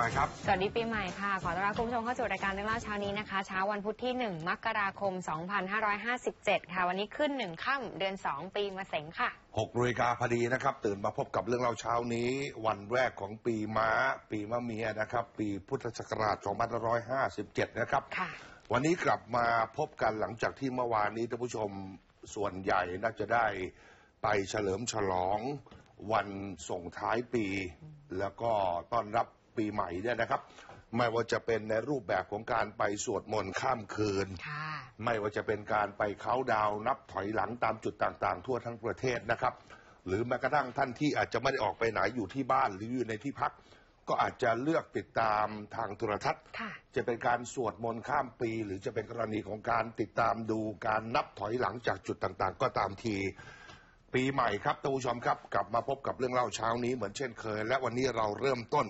ม่ครับ สวัสดีปีใหม่ค่ะ ขอต้อนรับคุณผู้ชมเข้าสู่รายการเรื่องเล่าเช้านี้นะคะ เช้าวันพุธที่ 1 มกราคม 2557 ค่ะ วันนี้ขึ้น 1 ค่ำเดือน 2 ปีมะเสงค่ะ6นาฬิกาพอดีนะครับ ตื่นมาพบกับเรื่องเล่าเช้านี้ วันแรกของปีม้า ปีมะเมียนะครับ ปีพุทธศักราช2557 นะครับค่ะวันนี้กลับมาพบกันหลังจากที่เมื่อวานนี้ท่านผู้ชมส่วนใหญ่น่าจะได้ไปเฉลิมฉลองวันส่งท้ายปี แล้วก็ต้อนรับ ปีใหม่เนี่ยนะครับ ไม่ว่าจะเป็นในรูปแบบของการไปสวดมนต์ข้ามคืน ค่ะ ไม่ว่าจะเป็นการไปเขาน์ดาวน์นับถอยหลังตามจุดต่างๆ ทั่วทั้งประเทศนะครับ หรือแม้กระทั่งท่านที่อาจจะไม่ได้ออกไปไหนอยู่ที่บ้านหรืออยู่ในที่พัก ก็อาจจะเลือกติดตามทางโทรทัศน์ ค่ะ จะเป็นการสวดมนต์ข้ามปี หรือจะเป็นกรณีของการติดตามดูการนับถอยหลังจากจุดต่างๆ ก็ตามที ปีใหม่ครับท่านผู้ชมครับ กลับมาพบกับเรื่องเล่าเช้านี้เหมือนเช่นเคย และวันนี้เราเริ่มต้น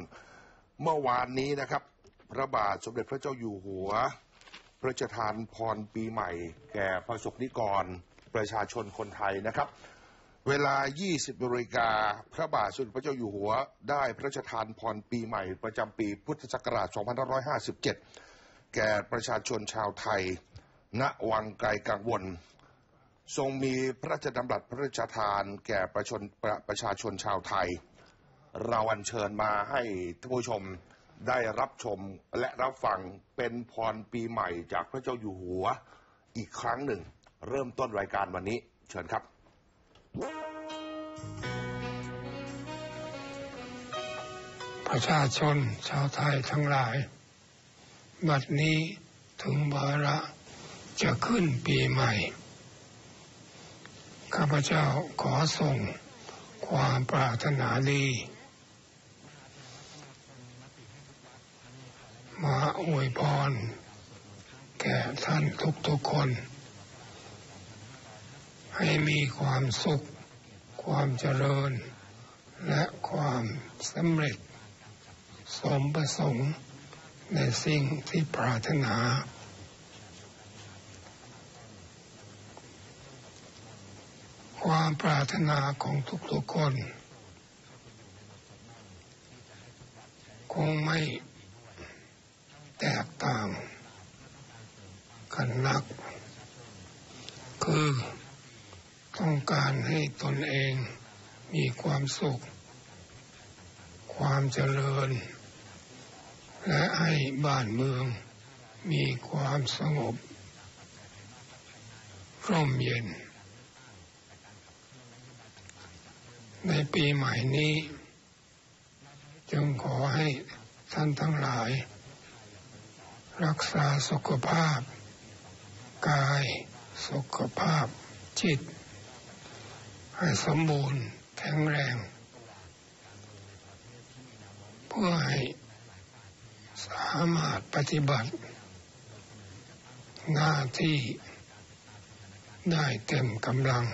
เมื่อวานนี้นะครับ พระบาทสมเด็จพระเจ้าอยู่หัว พระราชทานพรปีใหม่ แก่ประสบนิกร ประชาชนคนไทยนะครับ เวลา 20นาฬิกา พระบาทสมเด็จพระเจ้าอยู่หัว ได้พระราชทานพรปีใหม่ ประจำปีพุทธศักราช 2557 แก่ประชาชนชาวไทย ณ วังไกลกังวล ทรงมีพระราชดำรัสพระราชทาน แก่ประชนประประชาชนชาวไทย เราอัญเชิญมาให้ท่านผู้ชมได้รับชมและรับฟังเป็นพรปีใหม่จากพระเจ้าอยู่หัว อีกครั้งหนึ่ง เริ่มต้นรายการวันนี้ เชิญครับ ประชาชนชาวไทยทั้งหลาย บัดนี้ถึงวาระจะขึ้นปีใหม่ ข้าพเจ้าขอส่งความปรารถนาดี มา อวยพร แก่ท่านทุกๆคน ให้มีความสุข ความเจริญ และความสำเร็จ สมประสงค์ในสิ่งที่ปรารถนาความปรารถนาของทุกๆคน คงไม่ ตกต่างกันนัก คือต้องการให้ตนเองมีความสุข ความเจริญ และให้บ้านเมืองมีความสงบ ร่มเย็น ในปีใหม่นี้ จึงขอให้ท่านทั้งหลาย รักษาสุขภาพ กาย สุขภาพ จิต ให้สมบูรณ์แข็งแรง เพื่อให้สามารถปฏิบัติ หน้าที่ได้เต็มกำลัง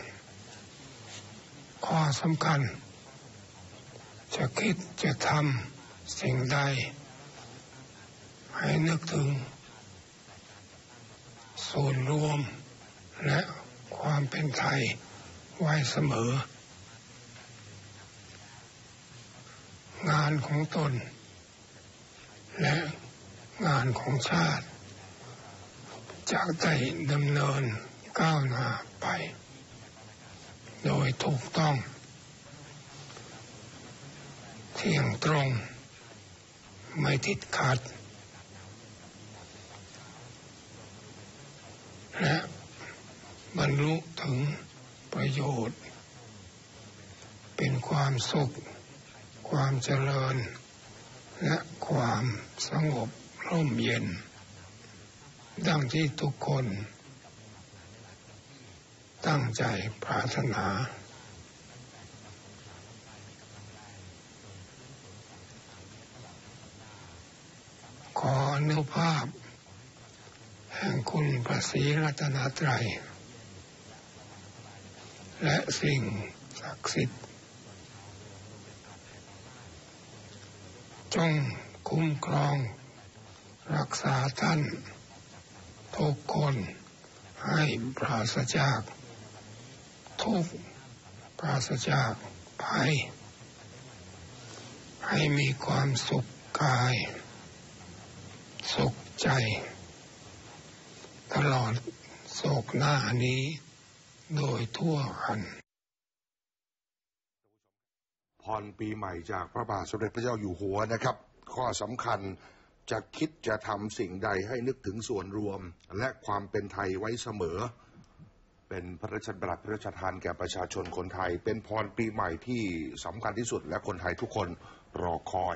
ข้อสำคัญ จะคิดจะทำสิ่งใด ให้นึกถึง ส่วนรวม และความเป็นไทยไว้เสมอ งานของตน และงานของชาติจากได้ดำเนินก้าวหน้าไป โดยถูกต้อง เที่ยงตรง ไม่ติดขัด และ บรรลุถึงประโยชน์ เป็นความสุข ความเจริญ และความสงบร่มเย็น ดังที่ทุกคน ตั้งใจปรารถนาขออนุภาพ แห่งคุณพระศรีรัตนตรัย และสิ่งศักดิ์สิทธิ์จงคุ้มครอง รักษาท่านทุกคนให้ปราศจาก ทุกปราศจากภัยให้มีความสุขกาย สุขใจ ตลอดโศกหน้านี้ โดยทั่วกันพรปีใหม่จากพระบาทสมเด็จพระเจ้าอยู่หัวนะครับ ข้อสำคัญจะคิดจะทำสิ่งใดให้นึกถึงส่วนรวม และความเป็นไทยไว้เสมอ เป็นพระราชบัญญัติพระราชทานแก่ประชาชนคนไทย เป็นพรปีใหม่ที่สำคัญที่สุดและคนไทยทุกคนรอคอย